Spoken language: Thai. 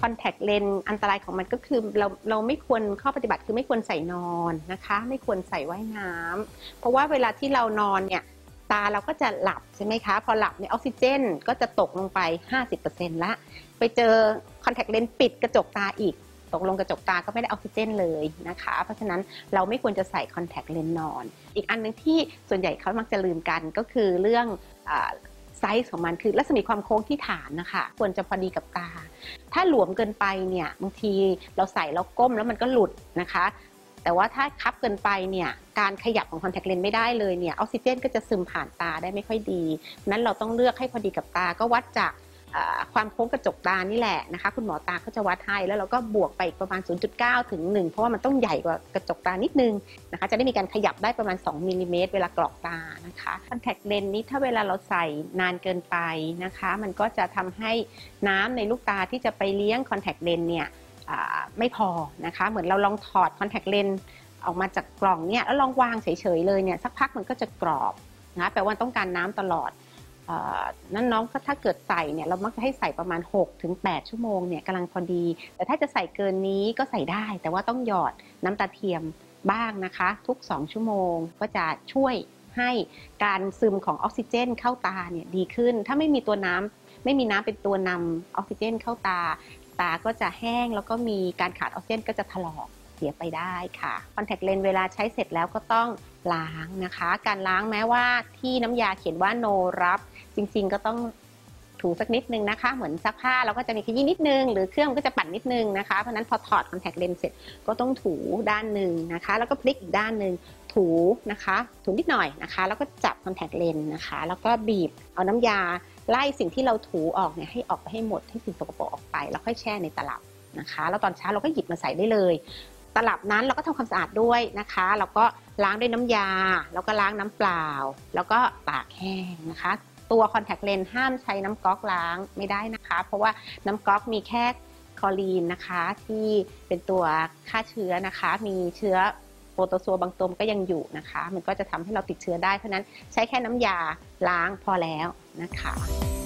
คอนแทคเลนส์อันตรายของมันก็คือเราเราไม่ควรข้อปฏิบัติคือไม่ควรใส่นอนนะคะ ไม่ควรใส่ว่ายน้ำเพราะว่าเวลาที่เรานอนเนี่ยตาเราก็จะหลับใช่ไหมคะ พอหลับเนี่ยออกซิเจนก็จะตกลงไป 50%ละไปเจอคอนแทคเลนส์ปิดกระจกตาอีก ตกลงกระจกตาก็ไม่ได้ออกซิเจนเลยนะคะ เพราะฉะนั้นเราไม่ควรจะใส่คอนแทคเลนส์นอน อีกอันหนึงที่ส่วนใหญ่เขามักจะลืมกันก็คือเรื่อง ไซส์ของมันคือลักษณะความโค้งที่ฐานนะคะควรจะพอดีกับตา ถ้าหลวมเกินไปเนี่ยบางทีเราใส่แล้วก้มแล้วมันก็หลุดนะคะ แต่ว่าถ้าคับเกินไปเนี่ยการขยับของคอนแทคเลนส์ไม่ได้เลยเนี่ยออกซิเจนก็จะซึมผ่านตาได้ไม่ค่อยดีนั้นเราต้องเลือกให้พอดีกับตาก็วัดจาก ความโค้งกระจกตานี่แหละนะคะคุณหมอตาเขาจะวัดให้แล้วเราก็บวกไปอีกประมาณ 0.9 ถึง 1 เพราะว่ามันต้องใหญ่กว่ากระจกตานิดนึงนะคะจะได้มีการขยับได้ประมาณ 2มิลลิเมตรเวลากรอกตานะคะคอนแทคเลนส์นี้ถ้าเวลาเราใส่นานเกินไปนะคะ มันก็จะทำให้น้ำในลูกตาที่จะไปเลี้ยงคอนแทคเลนส์เนี่ยไม่พอนะคะ เหมือนเราลองถอดคอนแทคเลนส์ออกมาจากกล่องเนี่ยแล้วลองวางเฉยๆเลยเนี่ยสักพักมันก็จะกรอบนะแปลว่าต้องการน้ำตลอด นั่นน้องก็ถ้าเกิดใส่เนี่ยเรามักจะให้ใส่ประมาณ 6-8ถึง8ชั่วโมงเนี่ยกำลังพอดี แต่ถ้าจะใส่เกินนี้ก็ใส่ได้ แต่ว่าต้องหยอดน้ำตาเทียมบ้างนะคะ ทุก 2 ชั่วโมงก็จะช่วยให้การซึมของออกซิเจนเข้าตาเนี่ยดีขึ้น ถ้าไม่มีตัวน้ำไม่มีน้ำเป็นตัวนำออกซิเจนเข้าตา ตาก็จะแห้งแล้วก็มีการขาดออกซิเจนก็จะถลอก เสียไปได้ค่ะคอนแทคเลนส์เวลาใช้เสร็จแล้วก็ต้องล้างนะคะ การล้างแม้ว่าที่น้ำยาเขียนว่า no รับ จริงๆก็ต้องถูสักนิดนึงนะคะ เหมือนซักผ้าเราก็จะมีขยี้นิดนึง หรือเครื่องก็จะปั่นนิดนึงนะคะ เพราะนั้นพอถอดคอนแทคเลนส์เสร็จก็ต้องถูด้านหนึ่งนะคะ แล้วก็พลิกอีกด้านหนึ่งถูนะคะ ถูนิดหน่อยนะคะ แล้วก็จับคอนแทคเลนส์นะคะ แล้วก็บีบเอาน้ำยาไล่สิ่งที่เราถูออกเนี่ยให้ออกไปให้หมดให้สิ่งสกปรกออกไป แล้วค่อยแช่ในตลับนะคะ แล้วตอนเช้าเราก็หยิบมาใส่ได้เลย ตลับนั้นเราก็ทำความสะอาดด้วยนะคะ แล้วก็ล้างด้วยน้ำยา แล้วก็ล้างน้ำเปล่า แล้วก็ตากแห้งนะคะ ตัวคอนแทคเลนส์ห้ามใช้น้ำก๊อกล้างไม่ได้นะคะ เพราะว่าน้ำก๊อกมีแค่คลอรีนนะคะที่เป็นตัวฆ่าเชื้อนะคะ มีเชื้อโปรโตซัวบางตัวมันก็ยังอยู่นะคะ มันก็จะทำให้เราติดเชื้อได้เพราะนั้นใช้แค่น้ำยาล้างพอแล้วนะคะ